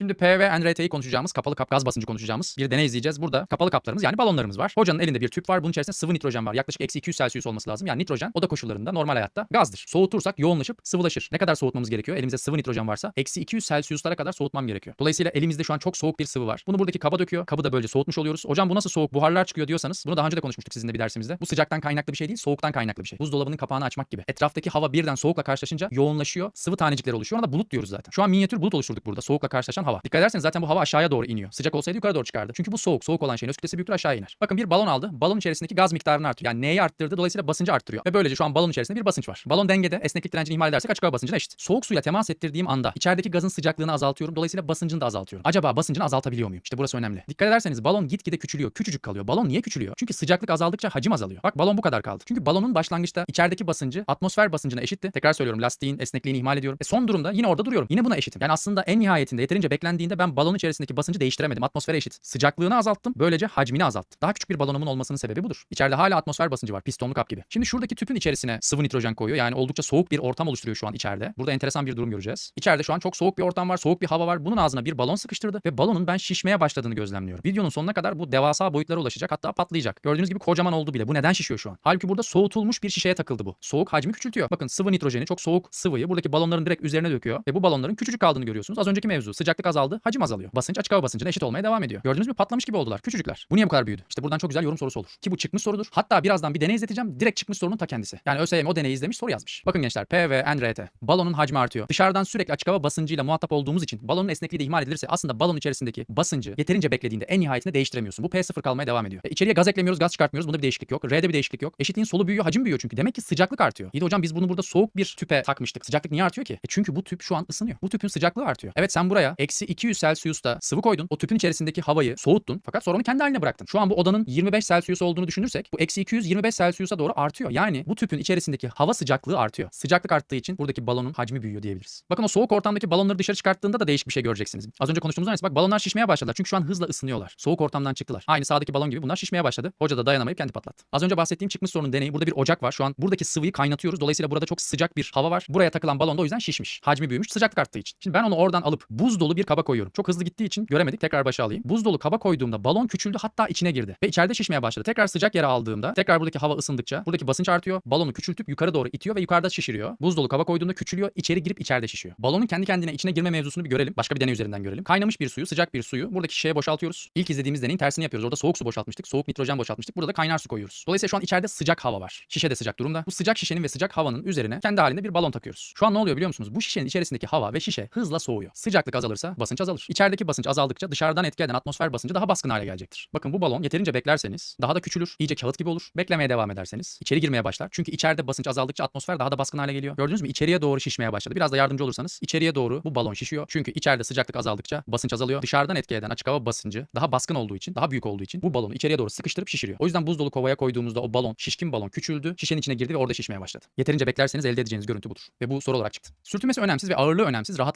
Şimdi P ve NRT'yi konuşacağımız, kapalı kap gaz basıncı konuşacağımız bir deney izleyeceğiz. Burada kapalı kaplarımız yani balonlarımız var. Hocanın elinde bir tüp var. Bunun içerisinde sıvı nitrojen var. Yaklaşık eksi 200 Celsius olması lazım. Yani nitrojen oda koşullarında normal hayatta gazdır. Soğutursak yoğunlaşıp sıvılaşır. Ne kadar soğutmamız gerekiyor? Elimizde sıvı nitrojen varsa eksi 200 Celsius'lara kadar soğutmam gerekiyor. Dolayısıyla elimizde şu an çok soğuk bir sıvı var. Bunu buradaki kaba döküyor. Kabı da böylece soğutmuş oluyoruz. Hocam bu nasıl soğuk? Buharlar çıkıyor diyorsanız bunu daha önce de konuşmuştuk sizinle bir dersimizde. Bu sıcaktan kaynaklı bir şey değil, soğuktan kaynaklı bir şey. Buzdolabının kapağını açmak gibi. Etraftaki hava birden soğukla karşılaşınca yoğunlaşıyor. Sıvı tanecikleri oluşuyor. Ona da bulut diyoruz zaten. Şu an minyatür bulut oluşturduk burada. Soğukla karşılaşan hava. Dikkat ederseniz zaten bu hava aşağıya doğru iniyor. Sıcak olsaydı yukarı doğru çıkardı. Çünkü bu soğuk. Soğuk olan şeyin öz kütlesi büyüktür aşağı iner. Bakın bir balon aldı. Balon içerisindeki gaz miktarını artırıyor. Yani neyi arttırdı? Dolayısıyla basıncı arttırıyor. Ve böylece şu an balon içerisinde bir basınç var. Balon dengede. Esneklik direncini ihmal edersek açık hava basıncına eşit. Soğuk suyla temas ettirdiğim anda içerideki gazın sıcaklığını azaltıyorum. Dolayısıyla basıncını da azaltıyorum. Acaba basıncını azaltabiliyor muyum? İşte burası önemli. Dikkat ederseniz balon gitgide küçülüyor. Küçücük kalıyor. Balon niye küçülüyor? Çünkü sıcaklık azaldıkça hacim azalıyor. Bak balon bu kadar kaldı. Çünkü balonun başlangıçta içerideki basıncı atmosfer basıncına eşitti. Tekrar söylüyorum lastiğin esnekliğini ihmal ediyorum. E son durumda yine orada duruyorum. Yine buna eşitim. Yani aslında en nihayetinde yeterince beklendiğinde ben balon içerisindeki basıncı değiştiremedim. Atmosfere eşit. Sıcaklığını azalttım. Böylece hacmini azalttım. Daha küçük bir balonumun olmasının sebebi budur. İçeride hala atmosfer basıncı var. Pistonlu kap gibi. Şimdi şuradaki tüpün içerisine sıvı nitrojen koyuyor. Yani oldukça soğuk bir ortam oluşturuyor şu an içeride. Burada enteresan bir durum göreceğiz. İçeride şu an çok soğuk bir ortam var. Soğuk bir hava var. Bunun ağzına bir balon sıkıştırdı ve balonun ben şişmeye başladığını gözlemliyorum. Videonun sonuna kadar bu devasa boyutlara ulaşacak hatta patlayacak. Gördüğünüz gibi kocaman oldu bile. Bu neden şişiyor şu an? Halbuki burada soğutulmuş bir şişeye takıldı bu. Soğuk hacmi küçültüyor. Bakın sıvı nitrojeni çok soğuk sıvıyı buradaki balonların direkt üzerine döküyor ve bu balonların küçücük kaldığını görüyorsunuz. Az önceki mevzu sıcaklık azaldı, hacim azalıyor. Basınç açık hava basıncına eşit olmaya devam ediyor. Gördünüz mü patlamış gibi oldular. Küçücükler. Bu niye bu kadar büyüdü? İşte buradan çok güzel yorum sorusu olur. Ki bu çıkmış sorudur. Hatta birazdan bir deney izleteceğim. Direkt çıkmış sorunun ta kendisi. Yani ÖSYM o deneyi izlemiş soru yazmış. Bakın gençler P ve NRT. Balonun hacmi artıyor. Dışarıdan sürekli açık hava basıncıyla muhatap olduğumuz için balonun esnekliği de ihmal edilirse aslında balon içerisindeki basıncı yeterince beklediğinde en nihayetinde değiştiremiyorsun. Bu P0 kalmaya devam ediyor. E, içeriye gaz eklemiyoruz, gaz çıkartmıyoruz. Bunda bir değişiklik yok. R'de bir değişiklik yok. Eşitliğin solu büyüyor, hacim büyüyor çünkü. Demek ki sıcaklık artıyor. İyi de hocam biz bunu burada soğuk bir tüpe takmıştık. Sıcaklık niye artıyor ki? E çünkü bu tüp şu an ısınıyor. Bu tüpün sıcaklığı artıyor. Evet sen buraya eksi 200 Celsius'ta sıvı koydun. O tüpün içerisindeki havayı soğuttun. Fakat sonra onu kendi haline bıraktın. Şu an bu odanın 25 Celsius olduğunu düşünürsek bu eksi 200 25 Celsius'a doğru artıyor. Yani bu tüpün içerisindeki hava sıcaklığı artıyor. Sıcaklık arttığı için buradaki balonun hacmi büyüyor diyebiliriz. Bakın o soğuk ortamdaki balonları dışarı çıkarttığında da değişik bir şey göreceksiniz. Az önce konuştuğumuz aynısı. Bak balonlar şişmeye başladılar. Çünkü şu an hızla ısınıyorlar. Soğuk ortamdan çıktılar. Aynı sağdaki balon gibi bunlar şişmeye başladı. Hoca da dayanamayıp kendi patlattı. Az önce bahsettiğim çıkmış sorunun deneyi. Burada bir ocak var. Şu an buradaki sıvıyı kaynatıyoruz. Dolayısıyla burada çok sıcak bir hava var. Buraya takılan balon da o yüzden şişmiş. Hacmi büyümüş sıcaklık arttığı için. Şimdi ben onu oradan alıp buz dolu bir kaba koyuyorum. Çok hızlı gittiği için göremedik. Tekrar başa alayım. Buz dolu kaba koyduğumda balon küçüldü hatta içine girdi. Ve içeride şişmeye başladı. Tekrar sıcak yere aldığımda tekrar buradaki hava ısındıkça buradaki basınç artıyor. Balonu küçültüp yukarı doğru itiyor ve yukarıda şişiriyor. Buz dolu kaba koyduğumda küçülüyor. içeri girip içeride şişiyor. Balonun kendi kendine içine girme mevzusunu bir görelim. Başka bir deney üzerinden görelim. Kaynamış bir suyu, sıcak bir suyu buradaki şişeye boşaltıyoruz. İlk izlediğimiz deneyin tersini yapıyoruz. Orada soğuk su boşaltmıştık. Soğuk nitrojen boşaltmıştık. Burada da kaynar su koyuyoruz. Dolayısıyla şu an içeride sıcak hava var. Şişe de sıcak durumda. Bu sıcak şişenin ve sıcak havanın üzerine kendi halinde bir balon takıyoruz. Şu an ne oluyor biliyor musunuz? Bu şişenin içerisindeki hava ve şişe hızla soğuyor. Sıcaklık azalırsa basınç azalır. İçerideki basınç azaldıkça dışarıdan etki eden atmosfer basıncı daha baskın hale gelecektir. Bakın bu balon yeterince beklerseniz daha da küçülür. iyice kağıt gibi olur. Beklemeye devam ederseniz içeri girmeye başlar. Çünkü içeride basınç azaldıkça atmosfer daha da baskın hale geliyor. Gördünüz mü? İçeriye doğru şişmeye başladı. Biraz da yardımcı olursanız içeriye doğru bu balon şişiyor. Çünkü içeride sıcaklık azaldıkça basınç azalıyor. Dışarıdan etki eden açık hava basıncı daha baskın olduğu için, daha büyük olduğu için bu balonu içeriye doğru sıkıştırıp şişiriyor. O yüzden buz dolu kovaya koyduğumuzda o balon, şişkin balon küçüldü. Şişenin içine girdi ve orada şişmeye başladı. Yeterince beklerseniz elde edeceğiniz görüntü budur. Ve bu soru olarak çıktı. Sürtünmesi önemsiz ve ağırlığı önemsiz. Rahatlıkla